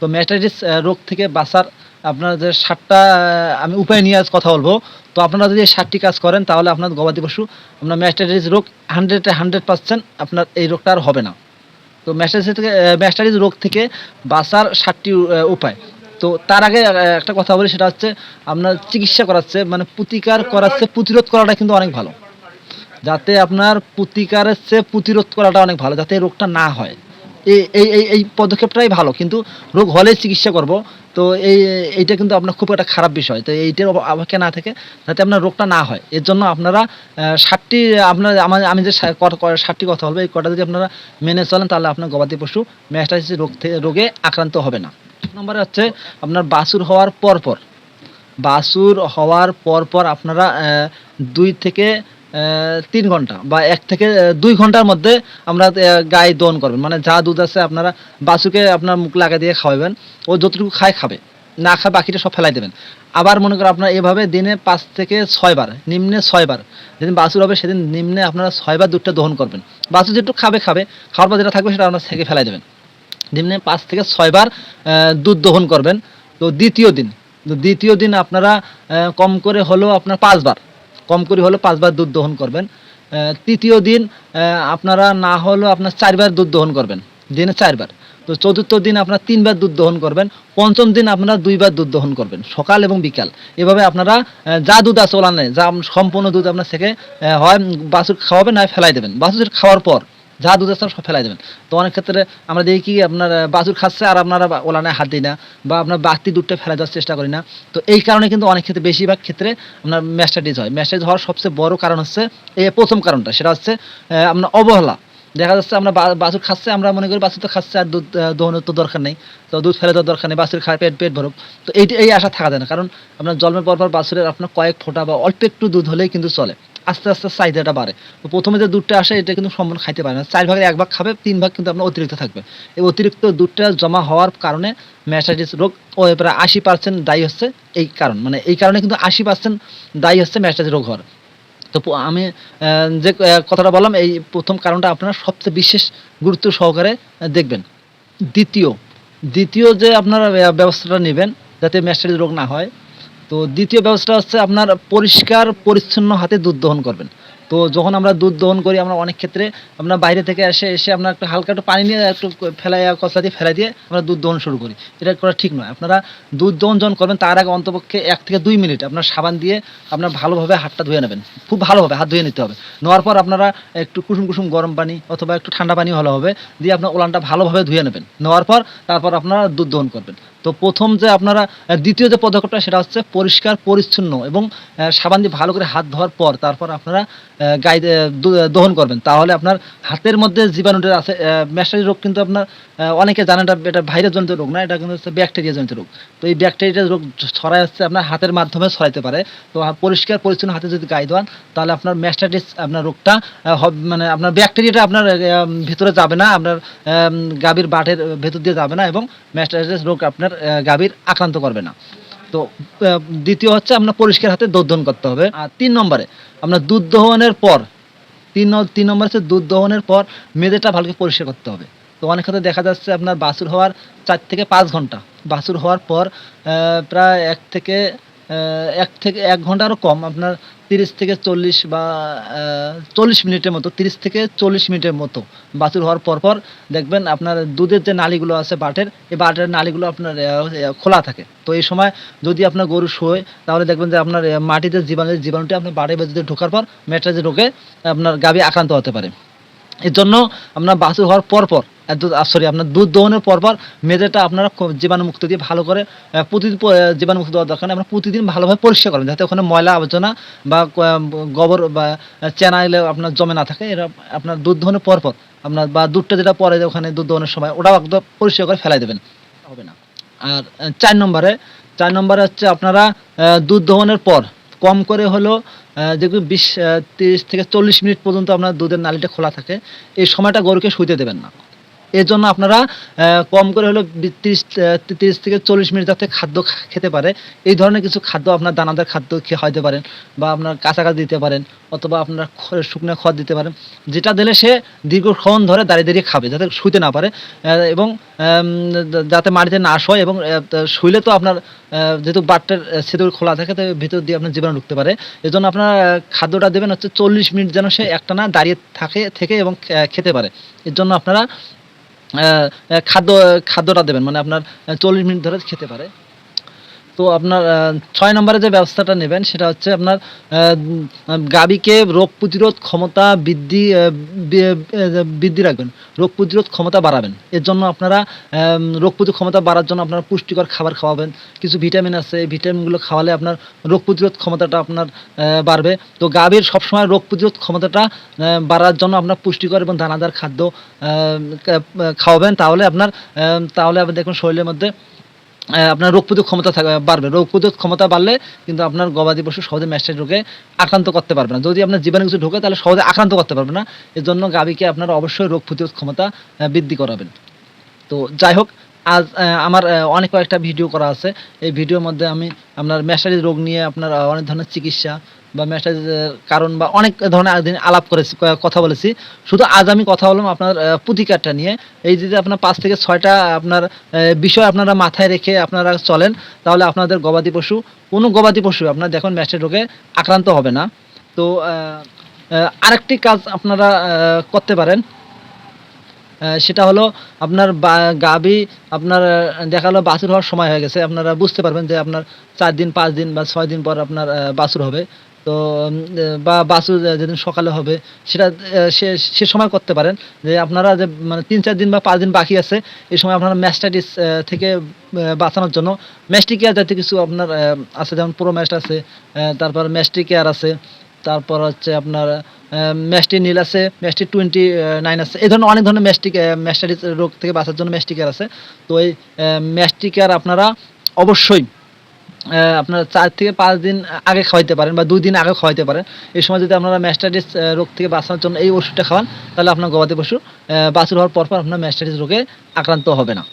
তো ম্যাস্টাইটিস রোগ থেকে বাঁচার আপনার যে সাতটা আমি উপায় নিয়ে আজ কথা বলব। তো আপনারা যদি এই সাতটি কাজ করেন, তাহলে আপনার গবাদি পশু, আপনার ম্যাস্টাইটিস রোগ হান্ড্রেড হান্ড্রেড পার্সেন্ট আপনার এই রোগটা আর হবে না। তো ম্যাস্টাইটিস থেকে ম্যাস্টাইটিস রোগ থেকে বাঁচার সাতটি উপায়। তো তার আগে একটা কথা বলি, সেটা হচ্ছে আপনার চিকিৎসা করাচ্ছে মানে প্রতিকার করাচ্ছে, প্রতিরোধ করাটা কিন্তু অনেক ভালো। যাতে আপনার প্রতিকারের চেয়ে প্রতিরোধ করাটা অনেক ভালো, যাতে এই রোগটা না হয়। এই এই এই পদক্ষেপটাই ভালো। কিন্তু রোগ হলে চিকিৎসা করব। তো এই, এইটা কিন্তু আপনার খুব একটা খারাপ বিষয়। তো এইটার অপ- অপেক্ষা না থেকে যাতে আপনার রোগটা না হয়। এর জন্য আপনারা ষাটটি আপনার, আমার, আমি যে ষাটটি কথা বলব, এই কটা যদি আপনারা মেনে চলেন, তাহলে আপনার গবাদি পশু ম্যাস্টাইটিস রোগ থেকে রোগে আক্রান্ত হবে না। নম্বরে হচ্ছে আপনার বাছুর হওয়ার পর পর বাছুর হওয়ার পর পর আপনারা দুই থেকে তিন ঘণ্টা বা এক থেকে দুই ঘণ্টার মধ্যে আমরা গায়ে দহন করবেন। মানে যা দুধ আছে আপনারা বাছুরকে আপনার মুখ লাগা দিয়ে খাওয়াবেন। ও যতটুকু খায়, খাবে। না খায়, বাকিটা সব ফেলাই দেবেন। আবার মনে করেন আপনার এভাবে দিনে পাঁচ থেকে ছয়বার নিম্নে ছয়বার যেদিন বাছুর হবে সেদিন নিম্নে আপনারা ছয়বার দুধটা দহন করবেন। বাছুর যেটু খাবে খাবে। খাওয়ার পর যেটা থাকবে সেটা আপনার থেকে ফেলাই দেবেন। নিম্নে পাঁচ থেকে ছয়বার দুধ দহন করবেন। তো দ্বিতীয় দিন দ্বিতীয় দিন আপনারা কম করে হলেও আপনার পাঁচবার কম করে হলেও পাঁচবার দুধ দহন করবেন। তৃতীয় দিন আপনারা না হলেও আপনার চারবার দুধ দহন করবেন, দিনে চারবার। তো চতুর্থ দিন আপনার তিনবার দুধ দহন করবেন, পঞ্চম দিন আপনারা দুইবার দুধ দহন করবেন, সকাল এবং বিকাল। এভাবে আপনারা যা দুধ আছে ওলা নেই যা সম্পূর্ণ দুধ আপনার থেকে হয় বাছুর খাওয়াবেন না ফেলাই দেবেন। বাছুর খাওয়ার পর যা দুধ আছে সব ফেলাই দেবেন। তো অনেক ক্ষেত্রে আমরা দেখি কি আপনার বাছুর খাচ্ছে আর আপনারা ওলানায় হাত দিই না বা আপনার বাড়তি দুধটা ফেলাই দেওয়ার চেষ্টা করি না। তো এই কারণে কিন্তু অনেক ক্ষেত্রে বেশিরভাগ ক্ষেত্রে আপনার ম্যাস্টাইটিস হয়। ম্যাস্টাইটিস হওয়ার সবচেয়ে বড় কারণ হচ্ছে এই প্রথম কারণটা, সেটা হচ্ছে আপনার অবহেলা। দেখা যাচ্ছে আমরা বাছুর খাচ্ছে, আমরা মনে করি বাছুর তো খাচ্ছে আর দুধ দোহনের তো দরকার নেই। তো দুধ ফেলে দেওয়ার দরকার নেই, বাছুর খায়, পেট পেট ভরুক। তো এই এই আশা থাকা যায় না। কারণ আপনার জন্মের পর পর বাছুরের আপনার কয়েক ফোঁটা বা অল্প একটু দুধ হলেই কিন্তু চলে। আস্তে আস্তে চাহিদাটা বাড়ে। তো প্রথমে যে দুধটা আসে, এটা কিন্তু সম্পূর্ণ খাইতে পারে না। চার ভাগের এক ভাগ খাবে, তিন ভাগ কিন্তু আপনার অতিরিক্ত থাকবে। এই অতিরিক্ত দুধটা জমা হওয়ার কারণে ম্যাস্টাইটিস রোগ, ও প্রায় আশি পার্সেন্ট দায়ী হচ্ছে এই কারণ। মানে এই কারণে কিন্তু আশি পার্সেন্ট দায়ী হচ্ছে ম্যাস্টাইটিস রোগ হওয়ার। তো আমি যে কথাটা বললাম, এই প্রথম কারণটা আপনারা সবচেয়ে বিশেষ গুরুত্ব সহকারে দেখবেন। দ্বিতীয় দ্বিতীয় যে আপনারা ব্যবস্থাটা নেবেন যাতে ম্যাস্টাইটিস রোগ না হয় তো দ্বিতীয় ব্যবস্থা হচ্ছে আপনার পরিষ্কার, পরিচ্ছন্ন হাতে দুধ দহন করবেন। তো যখন আমরা দুধ দহন করি, আমরা অনেক ক্ষেত্রে আমরা বাইরে থেকে এসে এসে আমরা একটু হালকা একটু পানি নিয়ে একটু ফেলাই কচলা দিয়ে ফেলাই দিয়ে আমরা দুধ দহন শুরু করি। এটা করা ঠিক নয়। আপনারা দুধ দহন যখন করবেন, তার আগে অন্তপক্ষে এক থেকে দুই মিনিট আপনার সাবান দিয়ে আপনার ভালোভাবে হাতটা ধুয়ে নেবেন। খুব ভালোভাবে হাত ধুয়ে নিতে হবে। নেওয়ার পর আপনারা একটু কুসুম কুসুম গরম পানি অথবা একটু ঠান্ডা পানি হলে হবে, দিয়ে আপনার ওলানটা ভালোভাবে ধুয়ে নেবেন। নেওয়ার পর তারপর আপনারা দুধ দহন করবেন। তো প্রথম যে আপনারা দ্বিতীয় যে পদক্ষেপটা সেটা হচ্ছে পরিষ্কার, পরিচ্ছন্ন এবং সাবান দিয়ে ভালো করে হাত ধোয়ার পর তারপর আপনারা গাই দহন করবেন। তাহলে আপনার হাতের মধ্যে জীবাণুটা আছে ম্যাস্টারি রোগ কিন্তু আপনার অনেকে জানেন এটা এটা ভাইরাস জনিত রোগ না, এটা কিন্তু হচ্ছে ব্যাকটেরিয়া জনিত রোগ। তো এই ব্যাকটেরিয়া রোগ ছড়ায় হচ্ছে আপনার হাতের মাধ্যমে ছড়াইতে পারে। তো পরিষ্কার, পরিচ্ছন্ন হাতে যদি গায়ে দেওয়ান, তাহলে আপনার ম্যাস্টাইটিস আপনার রোগটা মানে আপনার ব্যাকটেরিয়াটা আপনার ভিতরে যাবে না, আপনার গাভীর বাটের ভেতর দিয়ে যাবে না এবং ম্যাস্টাইটিস রোগ আপনার গাভীর আক্রান্ত করবে না। তো দ্বিতীয় হচ্ছে আপনার পরিষ্কার হাতে দুধ দহন করতে হবে। আর তিন নম্বরে আপনার দুধ দহনের পর, তিন তিন নম্বর হচ্ছে দুধ দহনের পর মেয়েদেরটা ভালোকে পরিষ্কার করতে হবে। তো অনেক ক্ষেত্রে দেখা যাচ্ছে আপনার বাছুর হওয়ার চার থেকে পাঁচ ঘণ্টা। বাছুর হওয়ার পর প্রায় এক থেকে এক থেকে এক ঘন্টারও কম, আপনার তিরিশ থেকে চল্লিশ বা চল্লিশ মিনিটের মতো, তিরিশ থেকে চল্লিশ মিনিটের মতো বাছুর হওয়ার পর পর দেখবেন আপনার দুধের যে নালীগুলো আছে বাটের, এই বাটের নালীগুলো আপনার খোলা থাকে। তো এই সময় যদি আপনার গরু শোয়, তাহলে দেখবেন যে আপনার মাটিতে জীবাণু, জীবাণুটি আপনার বাড়ে বেঁধে ঢোকার পর, মেট্রাজে ঢোকে আপনার গাভী আক্রান্ত হতে পারে। এর জন্য আপনার বাছুর হওয়ার পর পর সরি আপনার দুধ দোহনের পরপর পর মেয়েদেরটা আপনারা জীবাণুমুক্ত দিয়ে ভালো করে প্রতিদিন জীবাণুমুক্ত দেওয়ার দরকার আপনার প্রতিদিন ভালোভাবে পরিষ্কার করেন, যাতে ওখানে ময়লা আবর্জনা বা গোবর বা চেনা এলে আপনার জমে না থাকে। এরা আপনার দুধ দোহনের পর পর আপনার বা দুধটা যেটা পরে ওখানে দুধ দোহনের সময়, ওটাও একদম পরিষ্কার করে ফেলাই দেবেন। হবে না। আর চার নম্বরে চার নম্বরে হচ্ছে আপনারা দুধ দোহনের পর কম করে হলো দেখবেন বিশ তিরিশ থেকে চল্লিশ মিনিট পর্যন্ত আপনার দুধের নালিটা খোলা থাকে। এই সময়টা গরুকে শুইতে দেবেন না। এর জন্য আপনারা কম করে হলো তিরিশ তিরিশ থেকে চল্লিশ মিনিট যাতে খাদ্য খেতে পারে। এই ধরনের কিছু খাদ্য আপনার দানাদার খাদ্য খেয়ে হইতে পারেন বা আপনার কাছাকাছি দিতে পারেন অথবা আপনার শুকনো খড় দিতে পারেন। যেটা দিলে সে দীর্ঘক্ষণ ধরে দাঁড়িয়ে দাঁড়িয়ে খাবে যাতে শুইতে না পারে। এবং যাতে মাটিতে না শোয় এবং শুইলে তো আপনার যেহেতু বাটটার সেতুর খোলা থাকে তো ভিতর দিয়ে আপনার জীবাণু ঢুকতে পারে। এই জন্য আপনার খাদ্যটা দেবেন হচ্ছে চল্লিশ মিনিট যেন সে একটানা দাঁড়িয়ে থাকে, থেকে এবং খেতে পারে। এর জন্য আপনারা খাদ্য খাদ্যটা দেবেন। মানে আপনার চল্লিশ মিনিট ধরে খেতে পারে। তো আপনার ছয় নম্বরে যে ব্যবস্থাটা নেবেন সেটা হচ্ছে আপনার গাভীকে রোগ প্রতিরোধ ক্ষমতা বৃদ্ধি বৃদ্ধি রাখবেন। রোগ প্রতিরোধ ক্ষমতা বাড়াবেন। এর জন্য আপনারা রোগ প্রতিরোধ ক্ষমতা বাড়ার জন্য আপনারা পুষ্টিকর খাবার খাওয়াবেন। কিছু ভিটামিন আছে, এই ভিটামিনগুলো খাওয়ালে আপনার রোগ প্রতিরোধ ক্ষমতাটা আপনার বাড়বে। তো গাভীর সবসময় রোগ প্রতিরোধ ক্ষমতাটা বাড়ার জন্য আপনার পুষ্টিকর এবং দানাদার খাদ্য খাওয়াবেন। তাহলে আপনার তাহলে আপনি দেখুন শরীরের মধ্যে আপনার রোগ প্রতিরোধ ক্ষমতা বাড়বে। রোগ প্রতিরোধ ক্ষমতা বাড়লে কিন্তু আপনার গবাদি পশু সহজে ম্যাসেজ রোগে আক্রান্ত করতে পারবে না। যদি আপনার জীবাণু কিছু ঢোকে, তাহলে সহজে আক্রান্ত করতে পারবে না। এর জন্য গাভীকে আপনারা অবশ্যই রোগ প্রতিরোধ ক্ষমতা বৃদ্ধি করাবেন। তো যাই হোক, আজ আমার অনেক কয়েকটা ভিডিও করা আছে। এই ভিডিওর মধ্যে আমি আপনার ম্যাসারিজ রোগ নিয়ে আপনার অনেক ধরনের চিকিৎসা বা ম্যাসারিজের কারণ বা অনেক ধরনের আলাপ করেছি কথা বলেছি। শুধু আজ আমি কথা বললাম আপনার প্রতিকারটা নিয়ে। এই যদি আপনার পাঁচ থেকে ছয়টা আপনার বিষয় আপনারা মাথায় রেখে আপনারা চলেন তাহলে আপনাদের গবাদি পশু কোনো গবাদি পশু আপনার দেখুন ম্যাস্টার রোগে আক্রান্ত হবে না। তো আরেকটি কাজ আপনারা করতে পারেন। সেটা হলো আপনার বা- গাভী আপনার আহ, দেখা গেলো বাছুর হওয়ার সময় হয়ে গেছে। আপনারা বুঝতে পারবেন যে আপনার চার দিন পাঁচ দিন বা ছয় দিন পর আপনার বাছুর হবে। তো বা আহ, যেদিন সকালে হবে সেটা সে সে সময় করতে পারেন। যে আপনারা যে মানে তিন চার দিন বা পাঁচ দিন বাকি আছে এই সময় আপনারা ম্যাস্টাইটিস থেকে বাঁচানোর জন্য ম্যাস্টিকেয়ার জাতীয় কিছু আপনার আছে যেমন প্রো ম্যাস্ট আছে তারপর ম্যাস্টিকেয়ার আছে তারপর হচ্ছে আপনার ম্যাস্টি নীল আছে ম্যাস্টি টোয়েন্টি নাইন আছে। এই ধরনের অনেক ধরনের ম্যাস্টিক ম্যাস্টাইটিস রোগ থেকে বাঁচার জন্য ম্যাস্টিকার আছে। তো এই ম্যাস্টিকার আপনারা অবশ্যই আপনারা চার থেকে পাঁচ দিন আগে খাওয়াইতে পারেন বা দুই দিন আগে খাওয়াইতে পারেন। এই সময় যদি আপনারা ম্যাস্টাইটিস রোগ থেকে বাঁচানোর জন্য এই ওষুধটা খাওয়ান, তাহলে আপনার গবাদি পশু বাছুর হওয়ার পর পর আপনার ম্যাস্টাইটিস রোগে আক্রান্ত হবে না।